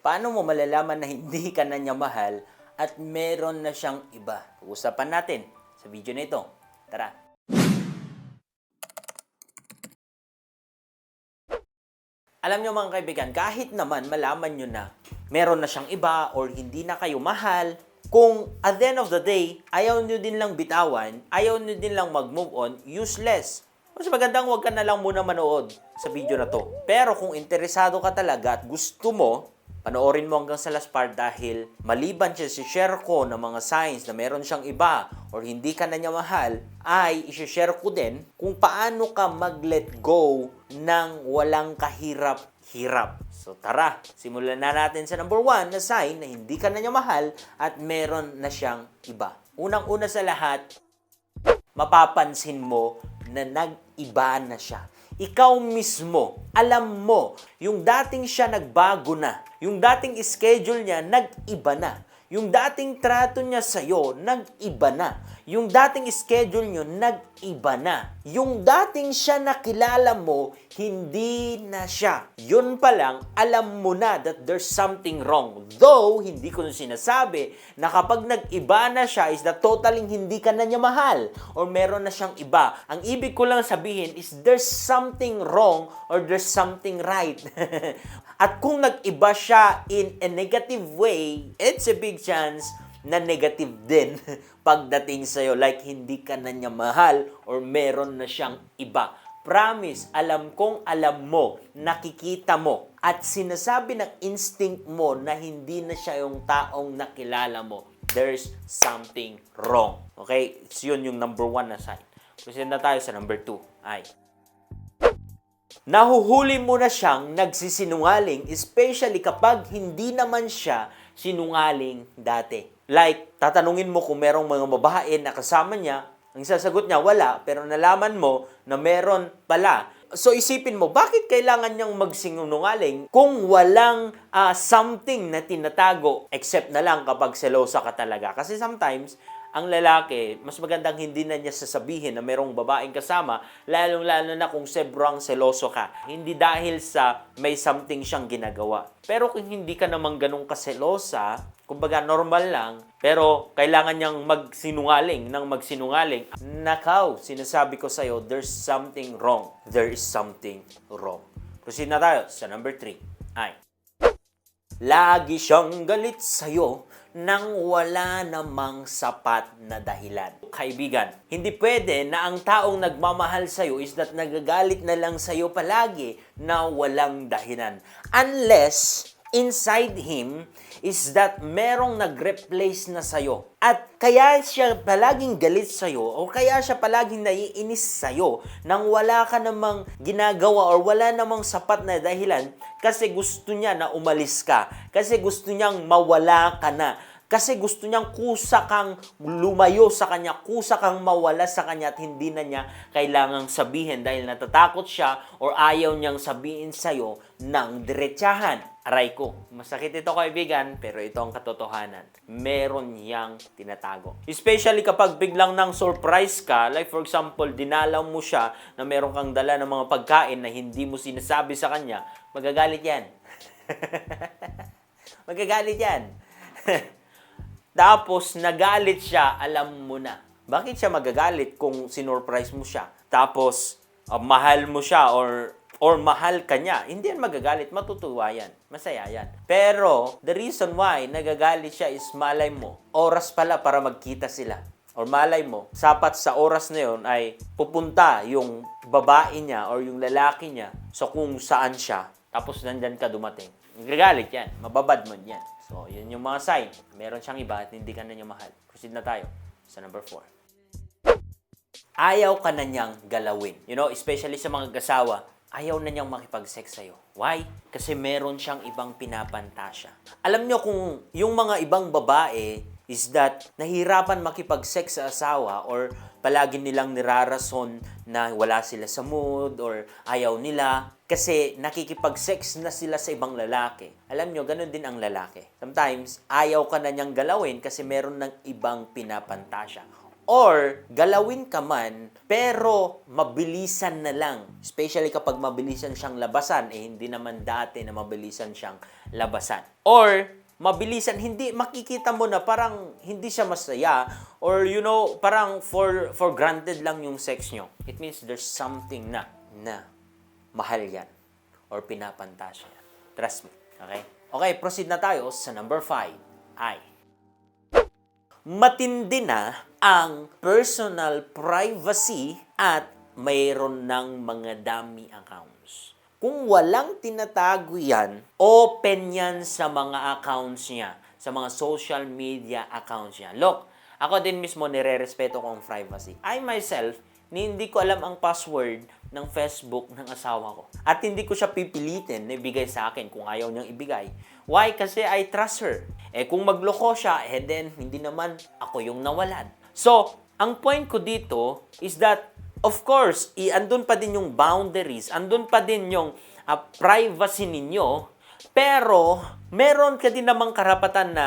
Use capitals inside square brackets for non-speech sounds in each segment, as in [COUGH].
Paano mo malalaman na hindi ka na niya mahal at meron na siyang iba? Pag-usapan natin sa video na ito. Tara! Alam nyo mga kaibigan, kahit naman malaman nyo na meron na siyang iba or hindi na kayo mahal, kung at the end of the day, ayaw nyo din lang bitawan, ayaw nyo din lang mag-move on, useless. Mas magandang huwag ka na lang muna manood sa video na to. Pero kung interesado ka talaga at gusto mo, panoorin mo hanggang sa last part dahil maliban siya si share ko ng mga signs na meron siyang iba or hindi ka na niya mahal, ay isi-share ko din kung paano ka mag-let go ng walang kahirap-hirap. So tara, simulan na natin sa number one na sign na hindi ka na niya mahal at meron na siyang iba. Unang-una sa lahat, mapapansin mo na nag-iba na siya. Ikaw mismo, alam mo, yung dating siya nagbago na. Yung dating schedule niya, nag-iba na. Yung dating trato niya sa'yo, nag-iba na. Yung dating schedule niyo, nag-iba na. Yung dating siya nakilala mo, hindi na siya. Yun pa lang, alam mo na that there's something wrong. Though, hindi ko sinasabi na kapag nag-iba na siya is that totaling hindi ka na niya mahal or meron na siyang iba. Ang ibig ko lang sabihin is there's something wrong or there's something right. [LAUGHS] At kung nag-iba siya in a negative way, it's a big chance na negative din [LAUGHS] pagdating sa'yo. Like, hindi ka na niya mahal or meron na siyang iba. Promise, alam kong alam mo, nakikita mo, at sinasabi ng instinct mo na hindi na siya yung taong nakilala mo. There's something wrong. Okay? So, yun yung number one na sign. Proceed na tayo sa number two. Ay, nahuhuli mo na siyang nagsisinungaling, especially kapag hindi naman siya sinungaling dati. Like, tatanungin mo kung merong mga babae na kasama niya, ang sasagot niya, wala, pero nalaman mo na meron pala. So isipin mo, bakit kailangan niyang magsinungaling kung walang ah, something na tinatago except na lang kapag selosa ka talaga? Kasi sometimes, ang lalaki, mas magandang hindi na niya sasabihin na merong babaeng kasama, lalong-lalo na kung sobrang seloso ka. Hindi dahil sa may something siyang ginagawa. Pero kung hindi ka naman ganun kaselosa, kumbaga normal lang, pero kailangan niyang magsinungaling ng magsinungaling, nakaw, sinasabi ko sa'yo, there's something wrong. There is something wrong. Proceed na tayo sa number 3. Ay, Lagi siyang galit sa'yo nang wala namang sapat na dahilan. Kaibigan, hindi pwede na ang taong nagmamahal sa'yo is that nagagalit na lang sa'yo palagi na walang dahilan. Unless, inside him, is that merong nag-replace na sa'yo. At kaya siya palaging galit sa'yo o kaya siya palaging naiinis sa'yo nang wala ka namang ginagawa or wala namang sapat na dahilan kasi gusto niya na umalis ka. Kasi gusto niyang mawala ka na. Kasi gusto niyang kusa kang lumayo sa kanya, kusa kang mawala sa kanya at hindi na niya kailangang sabihin dahil natatakot siya or ayaw niyang sabihin sa'yo ng diretsahan. Aray ko, masakit ito kaibigan, pero ito ang katotohanan. Meron niyang tinatago. Especially kapag biglang nang surprise ka, like for example, dinalaw mo siya na meron kang dala ng mga pagkain na hindi mo sinasabi sa kanya, magagalit yan. [LAUGHS] magagalit yan. [LAUGHS] Tapos nagalit siya, alam mo na. Bakit siya magagalit kung sinurprise mo siya? Tapos uh, mahal mo siya or or mahal ka niya. Hindi yan magagalit, matutuwa yan. Masaya yan. Pero the reason why nagagalit siya is malay mo. Oras pala para magkita sila. Or malay mo, sapat sa oras na yon ay pupunta yung babae niya or yung lalaki niya sa kung saan siya. Tapos nandyan ka dumating. Nagagalit yan. Mababad mo yan. So, yun yung mga sign. Meron siyang iba at hindi ka na niya mahal. Proceed na tayo sa number 4. Ayaw ka na niyang galawin. You know, especially sa mga gasawa, ayaw na niyang makipag-sex sa'yo. Why? Kasi meron siyang ibang pinapantasya. Alam niyo kung yung mga ibang babae is that nahirapan makipag-sex sa asawa or palagi nilang nirarason na wala sila sa mood or ayaw nila kasi nakikipag-sex na sila sa ibang lalaki. Alam nyo, ganun din ang lalaki. Sometimes, ayaw ka na niyang galawin kasi meron ng ibang pinapantasya. Or galawin ka man, pero mabilisan na lang. Especially kapag mabilisan siyang labasan, eh hindi naman dati na mabilisan siyang labasan. Or mabilisan, hindi, makikita mo na parang hindi siya masaya or you know, parang for, for granted lang yung sex nyo. It means there's something na, na mahal yan or pinapantasya. Trust me. Okay? Okay, proceed na tayo sa number 5. Ay, matindi na ang personal privacy at mayroon ng mga dummy accounts. Kung walang tinatago yan, open yan sa mga accounts niya, sa mga social media accounts niya. Look, ako din mismo nire-respeto ko ang privacy. I myself, ni hindi ko alam ang password ng Facebook ng asawa ko. At hindi ko siya pipilitin na ibigay sa akin kung ayaw niyang ibigay. Why? Kasi I trust her. Eh kung magloko siya, eh then hindi naman ako yung nawalan. So, ang point ko dito is that of course, i andun pa din yung boundaries, andun pa din yung ah, privacy ninyo, pero meron ka din namang karapatan na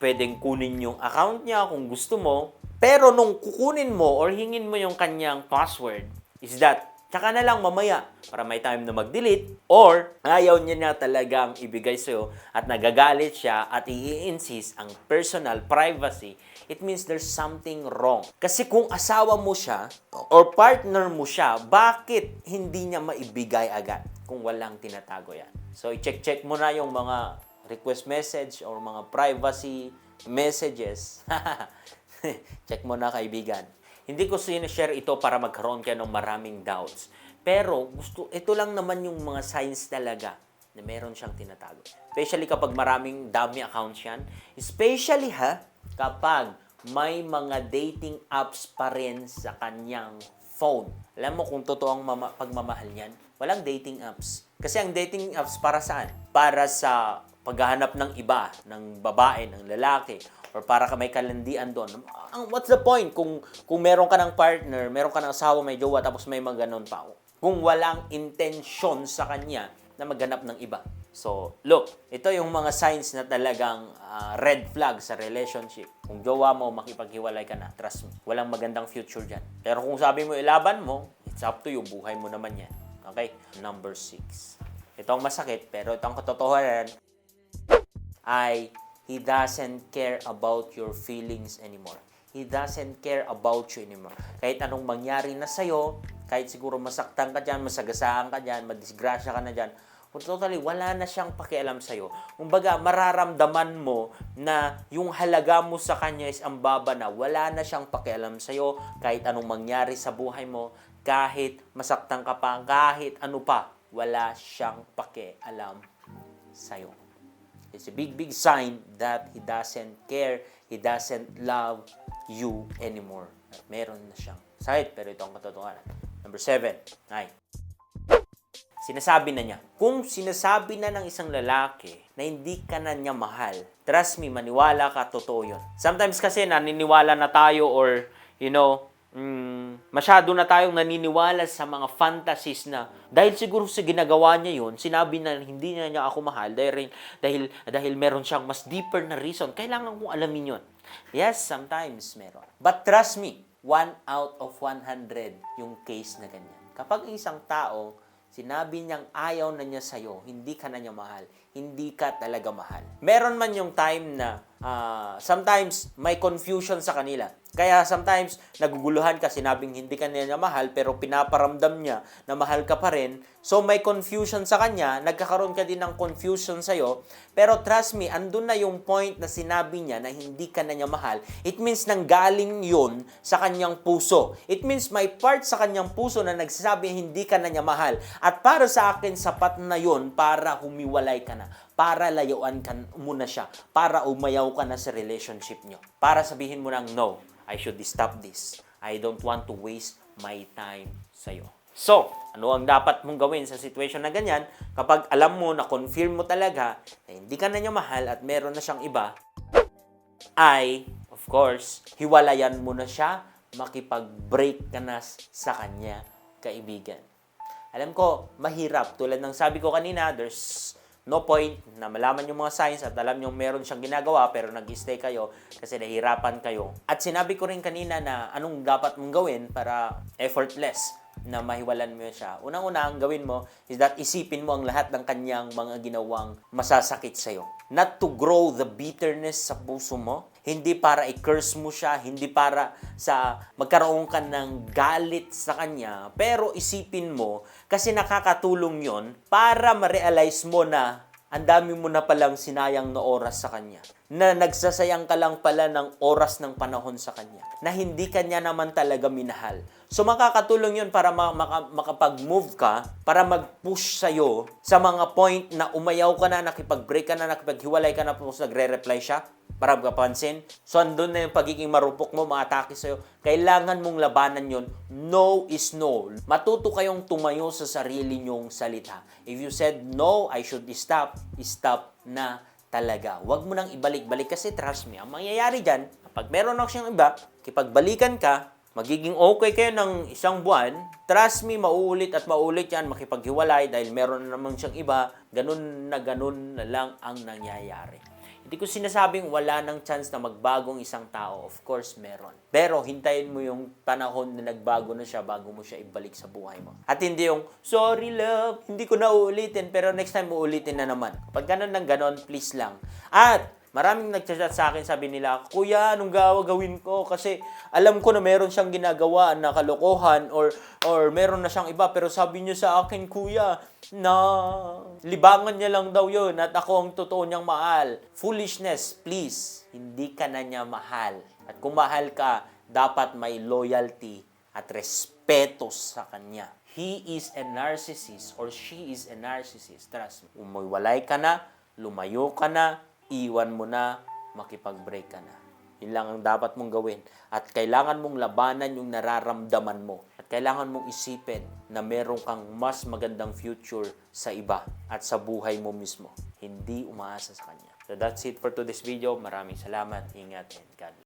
pwedeng kunin yung account niya kung gusto mo, pero nung kukunin mo or hingin mo yung kanyang password, is that tsaka na lang mamaya para may time na mag-delete or ayaw niya na talagang ibigay sa'yo at nagagalit siya at i-insist ang personal privacy, it means there's something wrong. Kasi kung asawa mo siya or partner mo siya, bakit hindi niya maibigay agad kung walang tinatago yan? So, i-check-check mo na yung mga request message or mga privacy messages. [LAUGHS] Check mo na kaibigan. Hindi ko sinishare ito para magkaroon kayo ng maraming doubts. Pero gusto, ito lang naman yung mga signs talaga na meron siyang tinatago. Especially kapag maraming dami accounts yan. Especially ha, kapag may mga dating apps pa rin sa kanyang phone. Alam mo kung totoo ang mama- pagmamahal niyan? Walang dating apps. Kasi ang dating apps para saan? Para sa paghahanap ng iba, ng babae, ng lalaki, or para ka may kalandian doon. What's the point kung kung meron ka ng partner, meron ka ng asawa, may jowa tapos may mga ganun pa. Kung walang intention sa kanya na maghanap ng iba. So, look, ito yung mga signs na talagang ah, red flag sa relationship. Kung jowa mo, makipaghiwalay ka na, trust me, walang magandang future dyan. Pero kung sabi mo, ilaban mo, it's up to you, buhay mo naman yan. Okay? Number six. Ito ang masakit, pero ito ang katotohanan ay he doesn't care about your feelings anymore. He doesn't care about you anymore. Kahit anong mangyari na sa'yo, kahit siguro masaktan ka dyan, masagasaan ka dyan, madisgrasya ka na dyan, totally, wala na siyang pakialam sa'yo. Kumbaga, mararamdaman mo na yung halaga mo sa kanya is ang baba na. Wala na siyang pakialam sa'yo kahit anong mangyari sa buhay mo, kahit masaktan ka pa, kahit ano pa, wala siyang pakialam sa'yo. It's a big, big sign that he doesn't care, he doesn't love you anymore. Meron na siyang sakit, pero ito ang katotohanan. Number seven, nine. Sinasabi na niya. Kung sinasabi na ng isang lalaki na hindi ka na niya mahal, trust me, maniwala ka, totoo yun. Sometimes kasi naniniwala na tayo or, you know, mm, masyado na tayong naniniwala sa mga fantasies na dahil siguro sa ginagawa niya yun, sinabi na hindi na niya ako mahal dahil, dahil, dahil meron siyang mas deeper na reason. Kailangan kong alamin yun. Yes, sometimes meron. But trust me, one out of 100 yung case na ganyan. Kapag isang tao, sinabi niyang ayaw na niya sa'yo, hindi ka na niya mahal, hindi ka talaga mahal. Meron man yung time na ah, sometimes may confusion sa kanila. Kaya sometimes naguguluhan ka, sinabing hindi ka niya mahal, pero pinaparamdam niya na mahal ka pa rin. So may confusion sa kanya, nagkakaroon ka din ng confusion sa'yo. Pero trust me, andun na yung point na sinabi niya na hindi ka na niya mahal. It means nanggaling yun sa kanyang puso. It means may part sa kanyang puso na nagsasabi hindi ka na niya mahal. At para sa akin, sapat na yun para humiwalay ka na. Para layuan ka muna siya. Para umayaw ka na sa relationship nyo. Para sabihin mo ng no, I should stop this. I don't want to waste my time sa'yo. So, ano ang dapat mong gawin sa situation na ganyan kapag alam mo na confirm mo talaga na hindi ka na niya mahal at meron na siyang iba, ay, of course, hiwalayan mo na siya, makipag-break ka na sa kanya, kaibigan. Alam ko, mahirap. Tulad ng sabi ko kanina, there's no point na malaman yung mga signs at alam yung meron siyang ginagawa pero nag-stay kayo kasi nahihirapan kayo. At sinabi ko rin kanina na anong dapat mong gawin para effortless na mahiwalan mo siya. Unang-una, ang gawin mo is that isipin mo ang lahat ng kanyang mga ginawang masasakit sa'yo. Not to grow the bitterness sa puso mo, hindi para i-curse mo siya, hindi para sa magkaroon ka ng galit sa kanya, pero isipin mo kasi nakakatulong yon para ma-realize mo na ang dami mo na palang sinayang na oras sa kanya. Na nagsasayang ka lang pala ng oras ng panahon sa kanya. Na hindi kanya naman talaga minahal. So makakatulong yun para ma- maka- makapag-move ka, para mag-push sa'yo sa mga point na umayaw ka na, nakipag-break ka na, nakipaghiwalay ka na, tapos nagre-reply siya para magkapansin. So, andun na yung pagiging marupok mo, maatake sa'yo. Kailangan mong labanan yon. No is no. Matuto kayong tumayo sa sarili nyong salita. If you said, no, I should stop, stop na talaga. Huwag mo nang ibalik-balik kasi trust me, ang mangyayari dyan, kapag meron ako siyang iba, kipagbalikan ka, magiging okay kayo ng isang buwan, trust me, mauulit at mauulit yan, makipaghiwalay dahil meron na naman siyang iba, ganun na ganun na lang ang nangyayari. Hindi ko sinasabing wala ng chance na magbagong isang tao. Of course, meron. Pero hintayin mo yung panahon na nagbago na siya bago mo siya ibalik sa buhay mo. At hindi yung, sorry love, hindi ko na uulitin, pero next time uulitin na naman. Kapag ganun ng ganon, please lang. At Maraming nagchat sa akin, sabi nila, Kuya, anong gawa gawin ko? Kasi alam ko na meron siyang ginagawa na kalokohan or, or meron na siyang iba. Pero sabi niyo sa akin, Kuya, na libangan niya lang daw yun at ako ang totoo niyang mahal. Foolishness, please. Hindi ka na niya mahal. At kung mahal ka, dapat may loyalty at respeto sa kanya. He is a narcissist or she is a narcissist. Trust me. Umuwalay ka na, lumayo ka na, iwan mo na, makipag-break ka na. Yun lang ang dapat mong gawin. At kailangan mong labanan yung nararamdaman mo. At kailangan mong isipin na meron kang mas magandang future sa iba at sa buhay mo mismo. Hindi umaasa sa kanya. So that's it for today's video. Maraming salamat. Ingat and God.